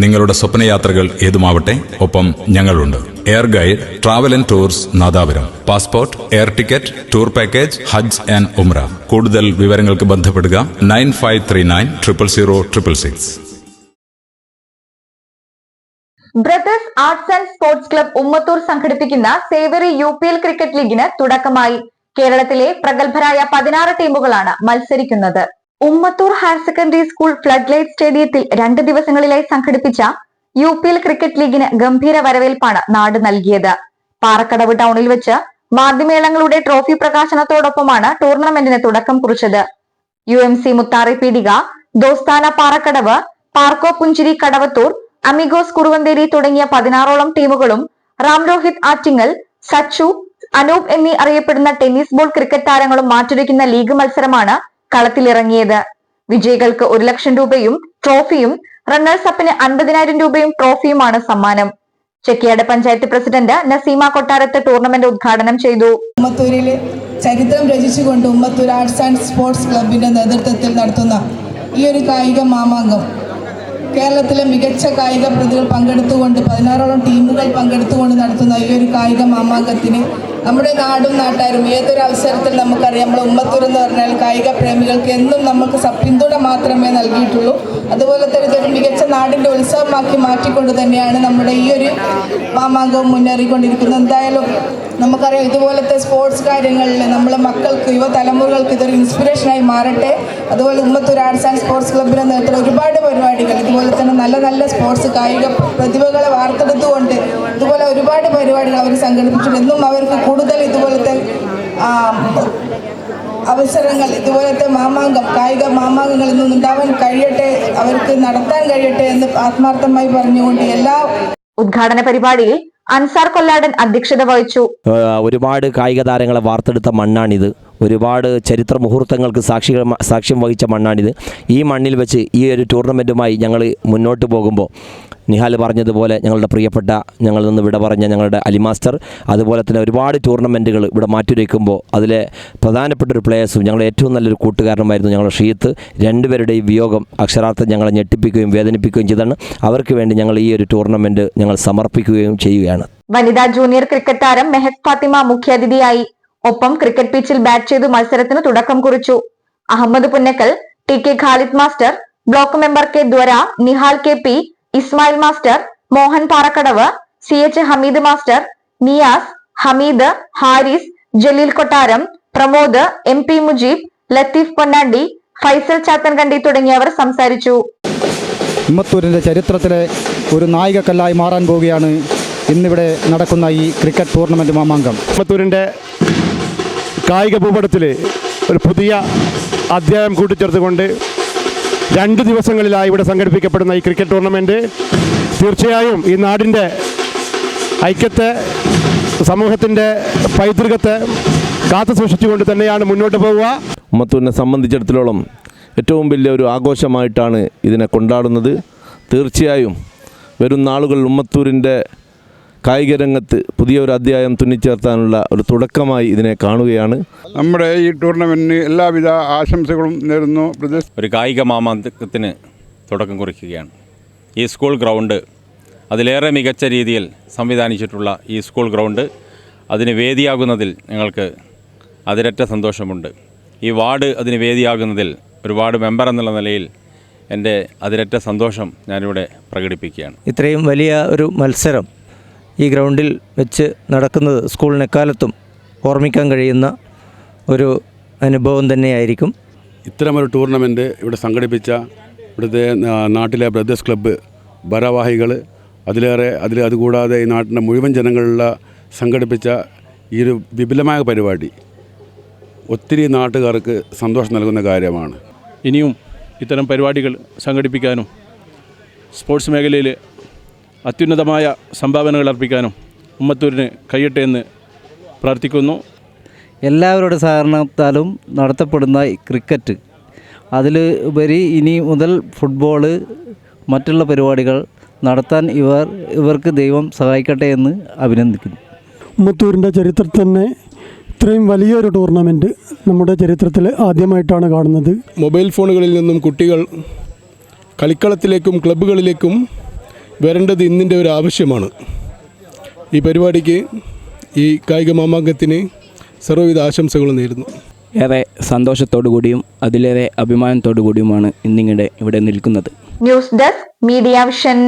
നിങ്ങളുടെ സ്വപ്നയാത്രകൾ ഏതുമാവട്ടെ ഒപ്പം ഞങ്ങളുണ്ട്. Air guide travel and tours Nadapuram. Passport air ticket tour package Hajj and ഉംറ കൂടുതൽ വിവരങ്ങൾക്ക് ബന്ധപ്പെടുക nine five three nine triple zero triple six. Brothers arts and sports club Ummathur സംഘടിപ്പിക്കുന്ന savoury U P L cricket ലീഗിന് തുടക്കമായി. കേരളത്തിലെ പ്രഗത്ഭരായ പതിനാറ് ടീമുകളാണ് മത്സരിക്കുന്നത്. Ummathur higher secondary school flood light സ്റ്റേഡിയത്തിൽ രണ്ട് ദിവസങ്ങളിലായി സംഘടിപ്പിച്ച യു പി എൽ ക്രിക്കറ്റ് ലീഗിന് ഗംഭീര വരവേൽപ്പാണ് നാട് നൽകിയത്. പാറക്കടവ് ടൗണിൽ വെച്ച് വാദ്യമേളങ്ങളുടെ ട്രോഫി പ്രകാശനത്തോടൊപ്പമാണ് ടൂർണമെന്റിന് തുടക്കം കുറിച്ചത്. യു എം സി മുത്താറി പീടിക ദോസ്താന പാറക്കടവ് പാർക്കോ പുഞ്ചിരി കടവത്തൂർ അമിഗോസ് കുറുവന്തേരി തുടങ്ങിയ പതിനാറോളം ടീമുകളും റാം രോഹിത് ആറ്റിങ്ങൽ സച്ചു അനൂപ് എന്നീ അറിയപ്പെടുന്ന ടെന്നീസ് ബോൾ ക്രിക്കറ്റ് താരങ്ങളും മാറ്റുരയ്ക്കുന്ന ലീഗ് മത്സരമാണ് കളത്തിലിറങ്ങിയത്. വിജയികൾക്ക് ഒരു ലക്ഷം രൂപയും ട്രോഫിയും റണ്ണേഴ്സ് അപ്പിന് അൻപതിനായിരം രൂപയും ട്രോഫിയുമാണ് സമ്മാനം. ചെക്കിയാട് പഞ്ചായത്ത് പ്രസിഡന്റ് നസീമ കൊട്ടാരത്ത് ടൂർണമെന്റ് ഉദ്ഘാടനം ചെയ്തു. ഉമ്മത്തൂരിലെ ചരിത്രം രചിച്ചുകൊണ്ട് ഉമ്മത്തൂർ ആർട്സ് ആൻഡ് സ്പോർട്സ് ക്ലബിന്റെ നേതൃത്വത്തിൽ നടത്തുന്ന ഈ ഒരു കായിക മാമാങ്കം കേരളത്തിലെ മികച്ച കായിക പ്രതികൾ പങ്കെടുത്തുകൊണ്ട് പതിനാറോളം ടീമുകൾ പങ്കെടുത്തുകൊണ്ട് നടത്തുന്ന ഈ ഒരു കായിക മാമാങ്കത്തിന് നമ്മുടെ നാടും നാട്ടാരും ഏതൊരു അവസരത്തിൽ നമുക്കറിയാം. നമ്മൾ ഉമ്മത്തൂർ എന്ന് പറഞ്ഞാൽ കായിക പ്രേമികൾക്ക് എന്നും നമുക്ക് പിന്തുണ മാത്രമേ നൽകിയിട്ടുള്ളൂ. അതുപോലെ തന്നെ ഇതൊരു മികച്ച നാടിന്റെ ഉത്സവമാക്കി മാറ്റിക്കൊണ്ട് തന്നെയാണ് നമ്മുടെ ഈ ഒരു മാമാങ്കവും മുന്നേറിക്കൊണ്ടിരിക്കുന്നത്. എന്തായാലും നമുക്കറിയാം ഇതുപോലത്തെ സ്പോർട്സ് കാര്യങ്ങളിൽ നമ്മളെ മക്കൾക്ക് യുവതലമുറകൾക്ക് ഇതൊരു ഇൻസ്പിറേഷനായി മാറട്ടെ. അതുപോലെ ഉമ്മത്തൂർ ആർട്സ് ആൻഡ് സ്പോർട്സ് ക്ലബിന്റെ നേതൃത്വത്തിൽ ഒരുപാട് പരിപാടികൾ ഇതുപോലെ തന്നെ നല്ല നല്ല സ്പോർട്സ് കായിക പ്രതിഭകളെ വാർത്തെടുത്തുകൊണ്ട് ഇതുപോലെ ഒരുപാട് പരിപാടികൾ അവർ സംഘടിപ്പിച്ചിട്ടുണ്ട്. എന്നും അവർക്ക് കൂടുതൽ ഇതുപോലത്തെ അവസരങ്ങൾ ഇതുപോലത്തെ മാമാങ്കം കായിക മാമാങ്കങ്ങൾ ഇന്നും ഉണ്ടാവാൻ കഴിയട്ടെ അവർക്ക് നടത്താൻ കഴിയട്ടെ എന്ന് ആത്മാർത്ഥമായി പറഞ്ഞുകൊണ്ട് എല്ലാ ഉദ്ഘാടന പരിപാടിയിൽ അൻസാർ കൊല്ലാടൻ അധ്യക്ഷത വഹിച്ചു. ഒരുപാട് കായിക താരങ്ങളെ വാർത്തെടുത്ത മണ്ണാണിത്. ഒരുപാട് ചരിത്ര മുഹൂർത്തങ്ങൾക്ക് സാക്ഷി സാക്ഷ്യം വഹിച്ച മണ്ണാണിത്. ഈ മണ്ണിൽ വെച്ച് ഈ ഒരു ടൂർണമെന്റുമായി ഞങ്ങൾ മുന്നോട്ട് പോകുമ്പോൾ നിഹാൽ പറഞ്ഞതുപോലെ ഞങ്ങളുടെ പ്രിയപ്പെട്ട ഞങ്ങളിൽ നിന്ന് വിട പറഞ്ഞ ഞങ്ങളുടെ അലിമാസ്റ്റർ അതുപോലെ തന്നെ ഒരുപാട് ടൂർണമെന്റുകൾ ഇവിടെ മാറ്റിവെക്കുമ്പോൾ അതിലെ പ്രധാനപ്പെട്ട ഒരു പ്ലേയേഴ്സും ഞങ്ങളുടെ ഏറ്റവും നല്ലൊരു കൂട്ടുകാരനുമായിരുന്നു ഞങ്ങളുടെ ഷീത്ത്. രണ്ടുപേരുടെയും വിയോഗം അക്ഷരാർത്ഥം ഞങ്ങളെ ഞെട്ടിപ്പിക്കുകയും വേദനിപ്പിക്കുകയും ചെയ്താണ്. അവർക്ക് വേണ്ടി ഞങ്ങൾ ഈ ഒരു ടൂർണമെന്റ് ഞങ്ങൾ സമർപ്പിക്കുകയും ചെയ്യുകയാണ്. വനിതാ ജൂനിയർ ക്രിക്കറ്റ് താരം മെഹക് ഫാത്തിമ മുഖ്യാതിഥിയായി ഒപ്പം ക്രിക്കറ്റ് പിച്ചിൽ ബാറ്റ് ചെയ്ത് മത്സരത്തിന് തുടക്കം കുറിച്ചു. Ahammed Punnakkal T K Khalid master block member K ദ്വര Nihal K P Ismail master Mohan Parakkadavu C H Hameed master Niyas Hameed Haris Jaleel Kottaram Pramod M P Mujeeb Latheef Ponnandi Faisal Chathankandi തുടങ്ങിയവർ സംസാരിച്ചു. ഉമ്മത്തൂരിന്റെ ചരിത്രത്തിലെ ഒരു നായികക്കല്ലായി മാറാൻ പോവുകയാണ് ഇന്നിവിടെ നടക്കുന്ന ഈ cricket tournament Mamankam. ഉമ്മത്തൂരിന്റെ കായിക ഭൂപടത്തിൽ ഒരു പുതിയ അധ്യായം കൂട്ടിച്ചേർത്തുകൊണ്ട് രണ്ട് ദിവസങ്ങളിലായി ഇവിടെ സംഘടിപ്പിക്കപ്പെടുന്ന ഈ ക്രിക്കറ്റ് ടൂർണമെന്റ് തീർച്ചയായും ഈ നാടിന്റെ ഐക്യത്തെ സമൂഹത്തിന്റെ പൈതൃകത്തെ കാത്തു സൂക്ഷിച്ചുകൊണ്ട് തന്നെയാണ് മുന്നോട്ട് പോവുക. ഉമ്മത്തൂരിനെ സംബന്ധിച്ചിടത്തോളം ഏറ്റവും വലിയ ഒരു ആഘോഷമായിട്ടാണ് ഇതിനെ കൊണ്ടാടുന്നത്. തീർച്ചയായും വരും നാളുകളിൽ ഉമ്മത്തൂരിന്റെ കായിക രംഗത്ത് പുതിയൊരു അധ്യായം തുന്നിച്ചേർത്താനുള്ള ഒരു തുടക്കമായി ഇതിനെ കാണുകയാണ്. നമ്മുടെ ഈ ടൂർണമെന്റിന് എല്ലാവിധ ആശംസകളും നേരുന്നു. ഒരു കായിക മാമാന്തത്തിന് തുടക്കം കുറിക്കുകയാണ്. ഈ സ്കൂൾ ഗ്രൗണ്ട് അതിലേറെ മികച്ച രീതിയിൽ സംവിധാനിച്ചിട്ടുള്ള ഈ സ്കൂൾ ഗ്രൗണ്ട് അതിന് വേദിയാകുന്നതിൽ ഞങ്ങൾക്ക് അതിരറ്റ സന്തോഷമുണ്ട്. ഈ വാർഡ് അതിന് വേദിയാകുന്നതിൽ ഒരുപാട് വാർഡ് മെമ്പർ എന്നുള്ള നിലയിൽ എന്റെ അതിരറ്റ സന്തോഷം ഞാനിവിടെ പ്രകടിപ്പിക്കുകയാണ്. ഇത്രയും വലിയ ഒരു മത്സരം ഈ ഗ്രൗണ്ടിൽ വെച്ച് നടക്കുന്നത് സ്കൂളിന് എക്കാലത്തും ഓർമ്മിക്കാൻ കഴിയുന്ന ഒരു അനുഭവം തന്നെയായിരിക്കും. ഇത്തരമൊരു ടൂർണമെന്റ് ഇവിടെ സംഘടിപ്പിച്ച ഇവിടുത്തെ നാട്ടിലെ ബ്രദേഴ്സ് ക്ലബ്ബ് ഭാരവാഹികൾ അതിലേറെ അതിൽ അതുകൂടാതെ ഈ നാട്ടിന്റെ മുഴുവൻ ജനങ്ങളുള്ള സംഘടിപ്പിച്ച ഈ ഒരു വിപുലമായ പരിപാടി ഒത്തിരി നാട്ടുകാർക്ക് സന്തോഷം നൽകുന്ന കാര്യമാണ്. ഇനിയും ഇത്തരം പരിപാടികൾ സംഘടിപ്പിക്കാനും സ്പോർട്സ് മേഖലയിൽ അത്യുന്നതമായ സംഭാവനകൾ അർപ്പിക്കാനും ഉമ്മത്തൂരിന് കഴിയട്ടെ എന്ന് പ്രാർത്ഥിക്കുന്നു. എല്ലാവരുടെ സഹകരണത്താലും നടത്തപ്പെടുന്ന ക്രിക്കറ്റ് അതിൽ ഉപരി ഇനി മുതൽ ഫുട്ബോൾ മറ്റുള്ള പരിപാടികൾ നടത്താൻ ഇവർ ഇവർക്ക് ദൈവം സഹായിക്കട്ടെ എന്ന് അഭിനന്ദിക്കുന്നു. ഉമ്മത്തൂരിന്റെ ചരിത്രത്തിൽ തന്നെ ഇത്രയും വലിയൊരു ടൂർണമെന്റ് നമ്മുടെ ചരിത്രത്തിൽ ആദ്യമായിട്ടാണ് കാണുന്നത്. മൊബൈൽ ഫോണുകളിൽ നിന്നും കുട്ടികൾ കളിക്കളത്തിലേക്കും ക്ലബ്ബുകളിലേക്കും വരേണ്ടത് ഇന്നിന്റെ ഒരു ആവശ്യമാണ്. ഈ പരിപാടിക്ക് ഈ കായിക മാമാങ്കത്തിന് സർവവിധ ആശംസകളും നേരുന്നു. ഏറെ സന്തോഷത്തോടു കൂടിയും അതിലേറെ അഭിമാനത്തോടു കൂടിയുമാണ് ഇന്നിങ്ങടെ ഇവിടെ നിൽക്കുന്നത്. News desk media vision